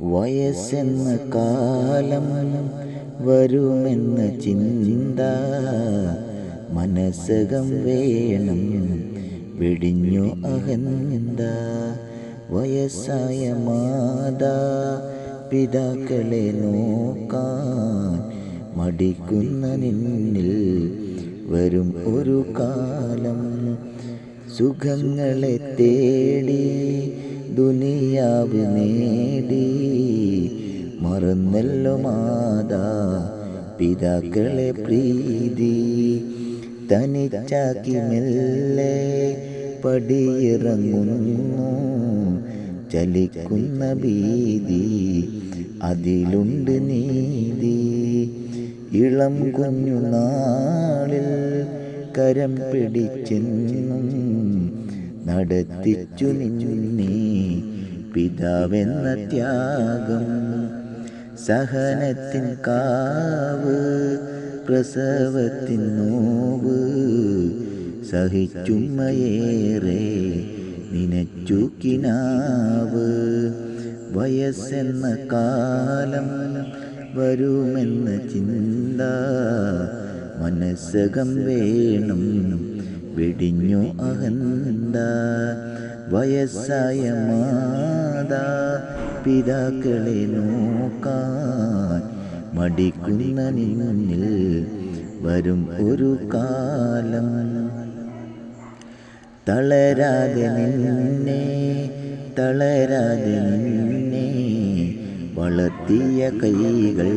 വയസ്സെന്ന കാലം വരുമെന്ന ചിന്ത മനസ്സകം വേണം വെടിഞ്ഞു അഹന്ത വയസ്സായ മാതാ പിതാക്കളെ നോക്കാൻ മടിക്കുന്ന നിന്നിൽ വരും ഒരു കാലം. സുഖങ്ങളെ തേടി ദുനിയാവ് നേടി മറന്നല്ലോ മാതാ പിതാക്കളെ പ്രീതി തനിച്ചാക്കി മെല്ലെ പടിയിറങ്ങുന്നു ചലിക്കുന്ന ഭീതി അതിലുണ്ട് നീതി. ഇളം കുഞ്ഞുനാളിൽ കരം പിടിച്ചെന്നും നടത്തിച്ചു നിന്നീ പിതാവെന്ന ത്യാഗം സഹനത്തിൻ കാവ് പ്രസവത്തിൻ നോവ്. സഹിച്ചുമ്മയേറെ നിനച്ചു കിനാവ്. വയസ്സെന്ന കാലം വരുമെന്ന ചിന്ത മനസ്സകം വേണം വെടിഞ്ഞു അഹന്ത. വയസ്സായ മാതാ പിതാക്കളെ നോക്കാൻ മടിക്കുന്ന നിന്നിൽ വരും ഒരു കാലം. തളരാതെ നിന്നെ തളരാതെ നിന്നെ വളർത്തിയ കൈകൾ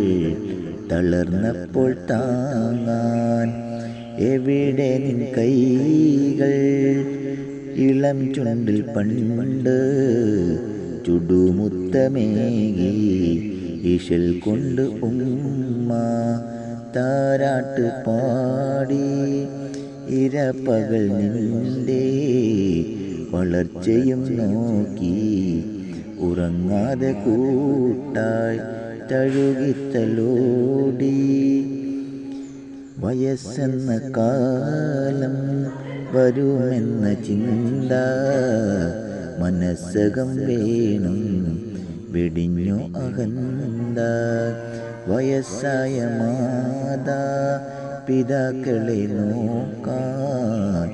തളർന്നപ്പോൾ താങ്ങാൻ എവിടെ നിൻ കൈകൾ? ഇളം ചുണ്ടിൽ പണ്ട് ചുടുമുത്തമേകി ഇശൽ കൊണ്ട് ഉമ്മ താരാട്ട് പാടി. ഇരപ്പകൾ നിന്റെ വളർച്ചയും നോക്കി ഉറങ്ങാതെ കൂട്ടായി തഴുകിത്തലോടി. വയസ്സെന്ന കാലം വരുമെന്ന ചിന്ത മനസ്സകം വേണം വെടിഞ്ഞു അകന്ത വയസ്സായ മാതാ പിതാക്കളെ നോക്കാൻ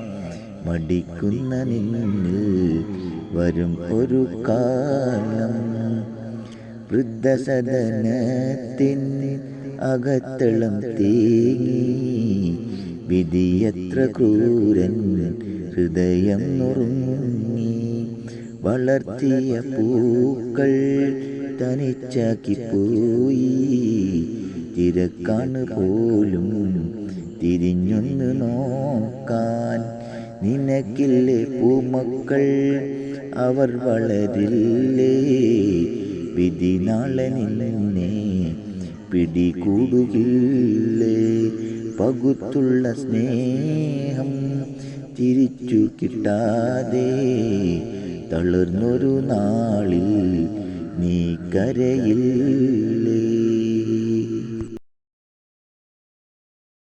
മടിക്കുന്ന നിന്നിൽ വരും ഒരു കാലം. വൃദ്ധസദനത്തിൻ അകത്തളം തേങ്ങി വിധിയത്ര ക്രൂരൻ ഹൃദയം നുറുങ്ങി വളർത്തിയ പൂക്കൾ തനിച്ചാക്കി പോയി തിരക്കാണ് പോലും തിരിഞ്ഞൊന്ന് നോക്കാൻ. നിനക്കില്ലേ പൂമക്കൾ? അവർ വളരില്ലേ? വിധി നാളെ പിടികൂടുകില്ലേ? പകുത്തുള്ള സ്നേഹം തിരിച്ചു കിട്ടാതെ തളർന്നൊരു നാളിൽ നീ കരയില്ലേ